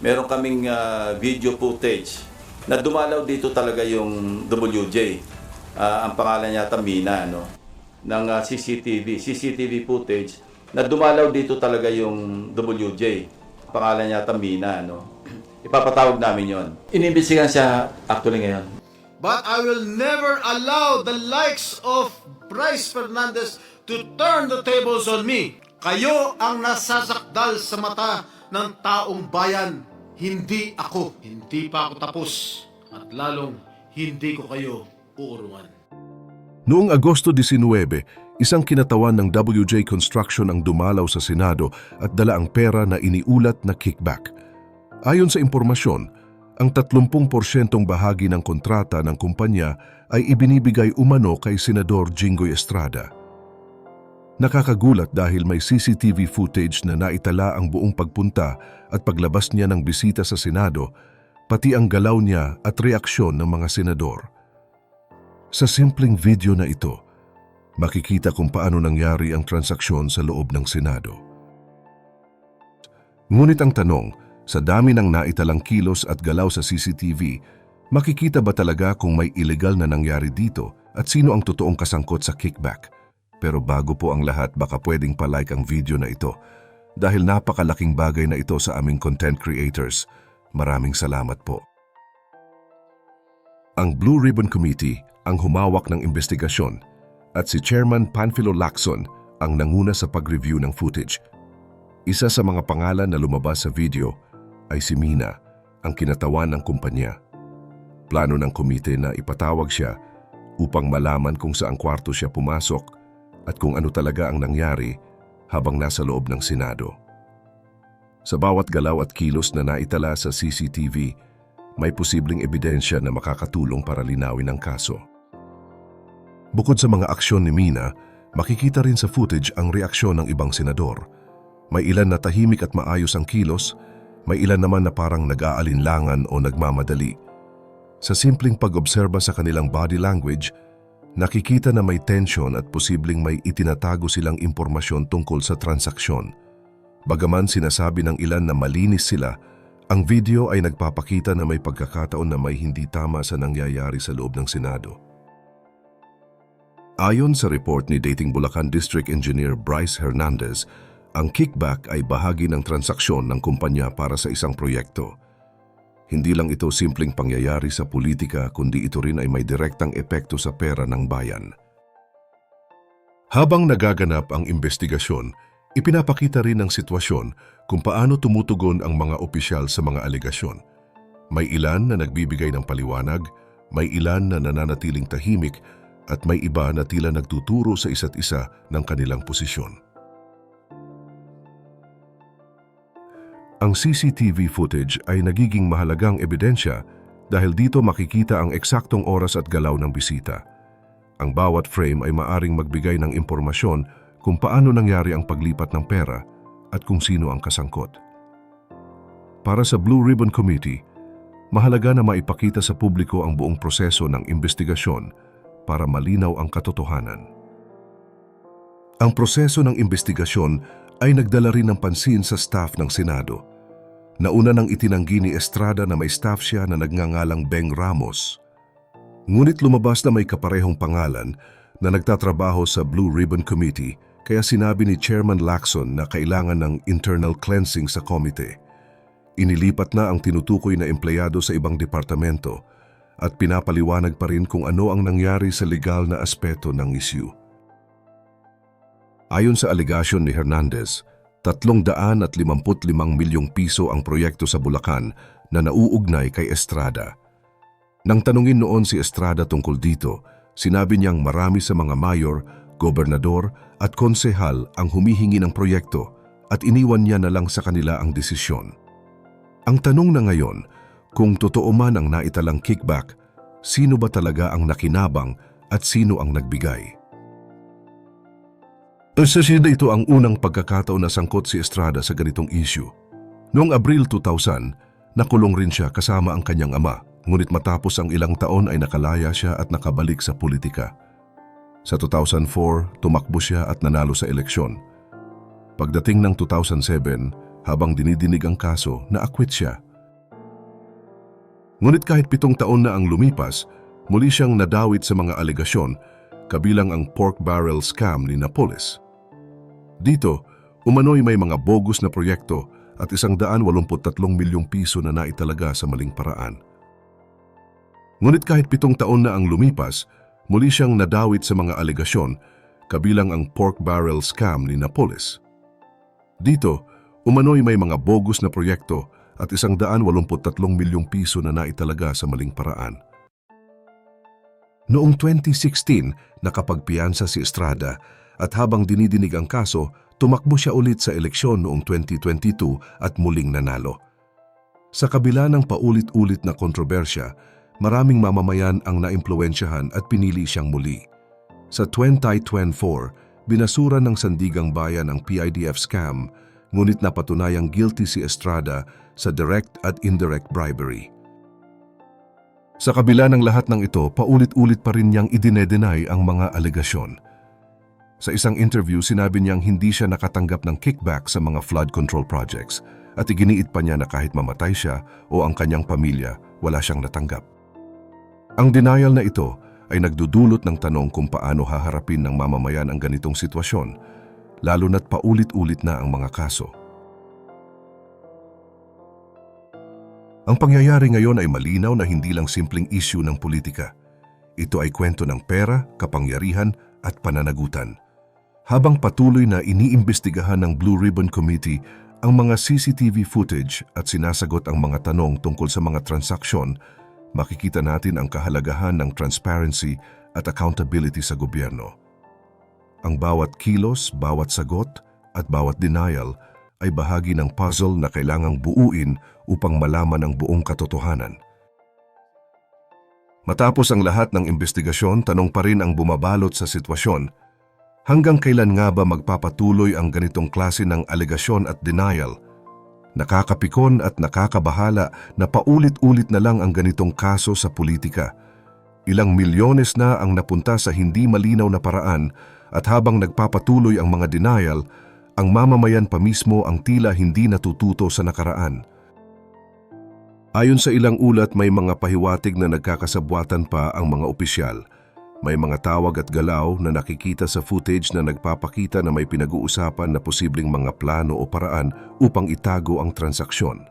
meron kaming ah, video footage na dumalaw dito talaga yung WJ. Ah, ang pangalan niya Mina, no? ng ah, CCTV, CCTV footage na dumalaw dito talaga yung WJ. Pangalan niya Mina, no? Ipapatawag namin yon. Inimbestigahan siya actually ngayon. But I will never allow the likes of Bryce Fernandez to turn the tables on me. Kayo ang nasasakdal sa mata ng taong bayan, hindi ako. Hindi pa ako tapos. At lalong hindi ko kayo uurungan. Noong Agosto 19, isang kinatawan ng WJ Construction ang dumalaw sa Senado at dala ang pera na iniulat na kickback. Ayon sa impormasyon, ang 30% bahagi ng kontrata ng kumpanya ay ibinibigay umano kay Senador Jinggoy Estrada. Nakakagulat dahil may CCTV footage na naitala ang buong pagpunta at paglabas niya ng bisita sa Senado, pati ang galaw niya at reaksyon ng mga senador. Sa simpleng video na ito, makikita kung paano nangyari ang transaksyon sa loob ng Senado. Ngunit ang tanong, sa dami ng naitalang kilos at galaw sa CCTV, makikita ba talaga kung may illegal na nangyari dito at sino ang totoong kasangkot sa kickback? Pero bago po ang lahat, baka pwedeng palike ang video na ito dahil napakalaking bagay na ito sa aming content creators. Maraming salamat po. Ang Blue Ribbon Committee ang humawak ng investigasyon at si Chairman Panfilo Lacson ang nanguna sa pag-review ng footage. Isa sa mga pangalan na lumabas sa video ay si Mina, ang kinatawan ng kumpanya. Plano ng komite na ipatawag siya upang malaman kung saang kwarto siya pumasok at kung ano talaga ang nangyari habang nasa loob ng Senado. Sa bawat galaw at kilos na naitala sa CCTV, may posibleng ebidensya na makakatulong para linawin ang kaso. Bukod sa mga aksyon ni Mina, makikita rin sa footage ang reaksyon ng ibang senador. May ilan na tahimik at maayos ang kilos, may ilan naman na parang nag-aalinlangan o nagmamadali. Sa simpleng pag-obserba sa kanilang body language, nakikita na may tension at posibleng may itinatago silang impormasyon tungkol sa transaksyon. Bagaman sinasabi ng ilan na malinis sila, ang video ay nagpapakita na may pagkakataon na may hindi tama sa nangyayari sa loob ng Senado. Ayon sa report ni Dating Bulacan District Engineer Bryce Hernandez, ang kickback ay bahagi ng transaksyon ng kumpanya para sa isang proyekto. Hindi lang ito simpleng pangyayari sa politika kundi ito rin ay may direktang epekto sa pera ng bayan. Habang nagaganap ang investigasyon, ipinapakita rin ang sitwasyon kung paano tumutugon ang mga opisyal sa mga alegasyon. May ilan na nagbibigay ng paliwanag, may ilan na nananatiling tahimik at may iba na tila nagtuturo sa isa't isa ng kanilang posisyon. Ang CCTV footage ay nagiging mahalagang ebidensya dahil dito makikita ang eksaktong oras at galaw ng bisita. Ang bawat frame ay maaring magbigay ng impormasyon kung paano nangyari ang paglipat ng pera at kung sino ang kasangkot. Para sa Blue Ribbon Committee, mahalaga na maipakita sa publiko ang buong proseso ng investigasyon para malinaw ang katotohanan. Ang proseso ng investigasyon ay nagdala rin ng pansin sa staff ng Senado. Nauna nang itinanggi ni Estrada na may staff siya na nagngangalang Beng Ramos. Ngunit lumabas na may kaparehong pangalan na nagtatrabaho sa Blue Ribbon Committee kaya sinabi ni Chairman Lacson na kailangan ng internal cleansing sa komite. Inilipat na ang tinutukoy na empleyado sa ibang departamento at pinapaliwanag pa rin kung ano ang nangyari sa legal na aspeto ng issue. Ayon sa aligasyon ni Hernandez, 355 milyong piso ang proyekto sa Bulacan na nauugnay kay Estrada. Nang tanungin noon si Estrada tungkol dito, sinabi niyang marami sa mga mayor, gobernador at konsehal ang humihingi ng proyekto at iniwan niya na lang sa kanila ang desisyon. Ang tanong na ngayon, kung totoo man ang naitalang kickback, sino ba talaga ang nakinabang at sino ang nagbigay? Sa sida ito ang unang pagkakataon na sangkot si Estrada sa ganitong issue. Noong Abril 2000, nakulong rin siya kasama ang kanyang ama, ngunit matapos ang ilang taon ay nakalaya siya at nakabalik sa politika. Sa 2004, tumakbo siya at nanalo sa eleksyon. Pagdating ng 2007, habang dinidinig ang kaso, naakwit siya Ngunit kahit pitong taon na ang lumipas, muli siyang nadawit sa mga alegasyon kabilang ang pork barrel scam ni Napoles. Dito, umano'y may mga bogus na proyekto at isang daan walumput-tatlong milyong piso na naitalaga sa maling paraan. Ngunit kahit pitong taon na ang lumipas, muli siyang nadawit sa mga alegasyon kabilang ang pork barrel scam ni Napoles. Dito, umano'y may mga bogus na proyekto at isang daan walumput-tatlong milyong piso na naitalaga sa maling paraan. Noong 2016, nakapagpiyansa si Estrada at habang dinidinig ang kaso, tumakbo siya ulit sa eleksyon noong 2022 at muling nanalo. Sa kabila ng paulit-ulit na kontrobersya, maraming mamamayan ang naimpluensyahan at pinili siyang muli. Sa 2024, binasura ng Sandigang Bayan ang PIDF scam, ngunit napatunayang guilty si Estrada sa direct at indirect bribery. Sa kabila ng lahat ng ito, paulit-ulit pa rin niyang idinedenay ang mga alegasyon. Sa isang interview, sinabi niyang hindi siya nakatanggap ng kickback sa mga flood control projects at iginiit pa niya na kahit mamatay siya o ang kanyang pamilya, wala siyang natanggap. Ang denial na ito ay nagdudulot ng tanong kung paano haharapin ng mamamayan ang ganitong sitwasyon, lalo na't paulit-ulit na ang mga kaso. Ang pangyayari ngayon ay malinaw na hindi lang simpleng issue ng politika. Ito ay kwento ng pera, kapangyarihan at pananagutan. Habang patuloy na iniimbestigahan ng Blue Ribbon Committee ang mga CCTV footage at sinasagot ang mga tanong tungkol sa mga transaksyon, makikita natin ang kahalagahan ng transparency at accountability sa gobyerno. Ang bawat kilos, bawat sagot at bawat denial ay bahagi ng puzzle na kailangang buuin upang malaman ang buong katotohanan. Matapos ang lahat ng investigasyon, tanong pa rin ang bumabalot sa sitwasyon. Hanggang kailan nga ba magpapatuloy ang ganitong klase ng alegasyon at denial? Nakakapikon at nakakabahala na paulit-ulit na lang ang ganitong kaso sa politika. Ilang milyones na ang napunta sa hindi malinaw na paraan at habang nagpapatuloy ang mga denial, ang mamamayan pa mismo ang tila hindi natututo sa nakaraan. Ayon sa ilang ulat, may mga pahiwatig na nagkakasabwatan pa ang mga opisyal. May mga tawag at galaw na nakikita sa footage na nagpapakita na may pinag-uusapan na posibleng mga plano o paraan upang itago ang transaksyon.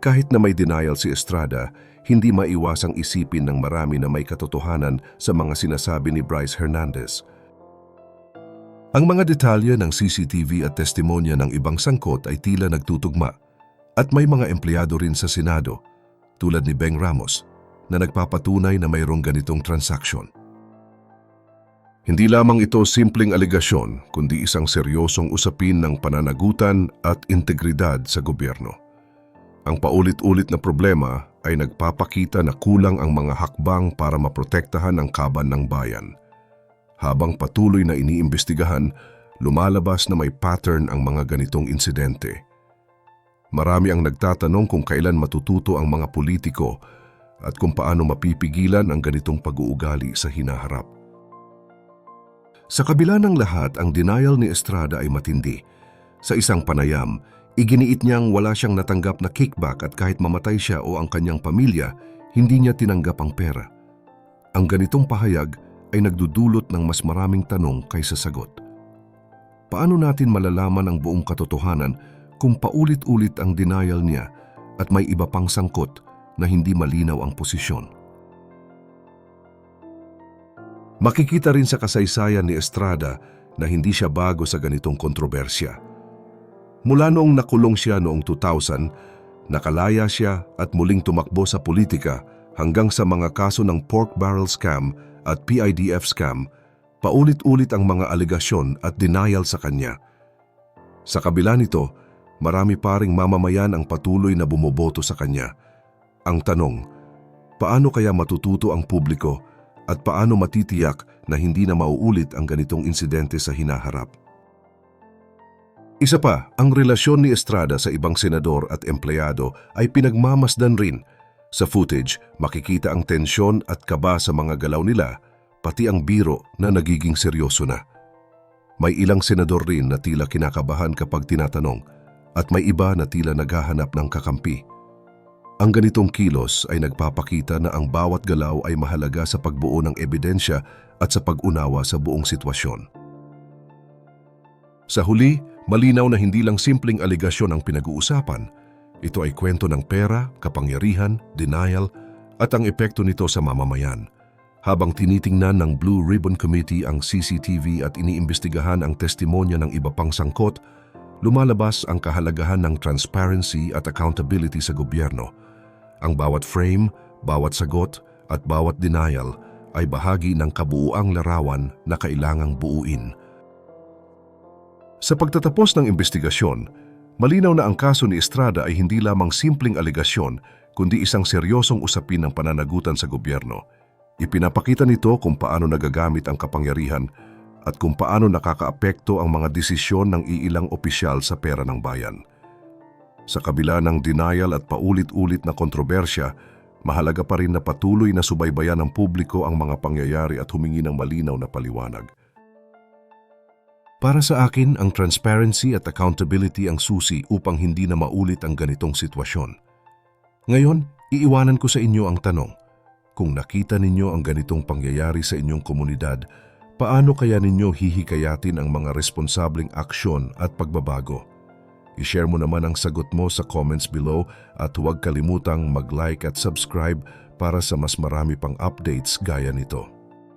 Kahit na may denial si Estrada, hindi maiwasang isipin ng marami na may katotohanan sa mga sinasabi ni Bryce Hernandez. Ang mga detalye ng CCTV at testimonya ng ibang sangkot ay tila nagtutugma at may mga empleyado rin sa Senado tulad ni Beng Ramos na nagpapatunay na mayroong ganitong transaksyon. Hindi lamang ito simpleng aligasyon kundi isang seryosong usapin ng pananagutan at integridad sa gobyerno. Ang paulit-ulit na problema ay nagpapakita na kulang ang mga hakbang para maprotektahan ang kaban ng bayan. Habang patuloy na iniimbestigahan, lumalabas na may pattern ang mga ganitong insidente. Marami ang nagtatanong kung kailan matututo ang mga politiko at kung paano mapipigilan ang ganitong pag-uugali sa hinaharap. Sa kabila ng lahat, ang denial ni Estrada ay matindi. Sa isang panayam, iginiit niyang wala siyang natanggap na kickback at kahit mamatay siya o ang kanyang pamilya, hindi niya tinanggap ang pera. Ang ganitong pahayag ay nagdudulot ng mas maraming tanong kaysa sagot. Paano natin malalaman ang buong katotohanan kung paulit-ulit ang denial niya at may iba pang sangkot na hindi malinaw ang posisyon? Makikita rin sa kasaysayan ni Estrada na hindi siya bago sa ganitong kontrobersya. Mula noong nakulong siya noong 2000, nakalaya siya at muling tumakbo sa politika hanggang sa mga kaso ng pork barrel scam at PIDF scam, paulit-ulit ang mga alegasyon at denial sa kanya. Sa kabila nito, marami pa ring mamamayan ang patuloy na bumoboto sa kanya. Ang tanong, paano kaya matututo ang publiko at paano matitiyak na hindi na mauulit ang ganitong insidente sa hinaharap? Isa pa, ang relasyon ni Estrada sa ibang senador at empleyado ay pinagmamasdan rin. Sa footage, makikita ang tensyon at kaba sa mga galaw nila, pati ang biro na nagiging seryoso na. May ilang senador rin na tila kinakabahan kapag tinatanong at may iba na tila naghahanap ng kakampi. Ang ganitong kilos ay nagpapakita na ang bawat galaw ay mahalaga sa pagbuo ng ebidensya at sa pag-unawa sa buong sitwasyon. Sa huli, malinaw na hindi lang simpleng aligasyon ang pinag-uusapan. Ito ay kwento ng pera, kapangyarihan, denial, at ang epekto nito sa mamamayan. Habang tinitingnan ng Blue Ribbon Committee ang CCTV at iniimbestigahan ang testimonya ng iba pang sangkot, lumalabas ang kahalagahan ng transparency at accountability sa gobyerno. Ang bawat frame, bawat sagot, at bawat denial ay bahagi ng kabuuang larawan na kailangang buuin. Sa pagtatapos ng investigasyon, malinaw na ang kaso ni Estrada ay hindi lamang simpleng aligasyon kundi isang seryosong usapin ng pananagutan sa gobyerno. Ipinapakita nito kung paano nagagamit ang kapangyarihan at kung paano nakakaapekto ang mga desisyon ng iilang opisyal sa pera ng bayan. Sa kabila ng denial at paulit-ulit na kontrobersya, mahalaga pa rin na patuloy na subaybayan ng publiko ang mga pangyayari at humingi ng malinaw na paliwanag. Para sa akin, ang transparency at accountability ang susi upang hindi na maulit ang ganitong sitwasyon. Ngayon, iiwanan ko sa inyo ang tanong. Kung nakita ninyo ang ganitong pangyayari sa inyong komunidad, paano kaya ninyo hihikayatin ang mga responsableng aksyon at pagbabago? I-share mo naman ang sagot mo sa comments below at huwag kalimutang mag-like at subscribe para sa mas marami pang updates gaya nito.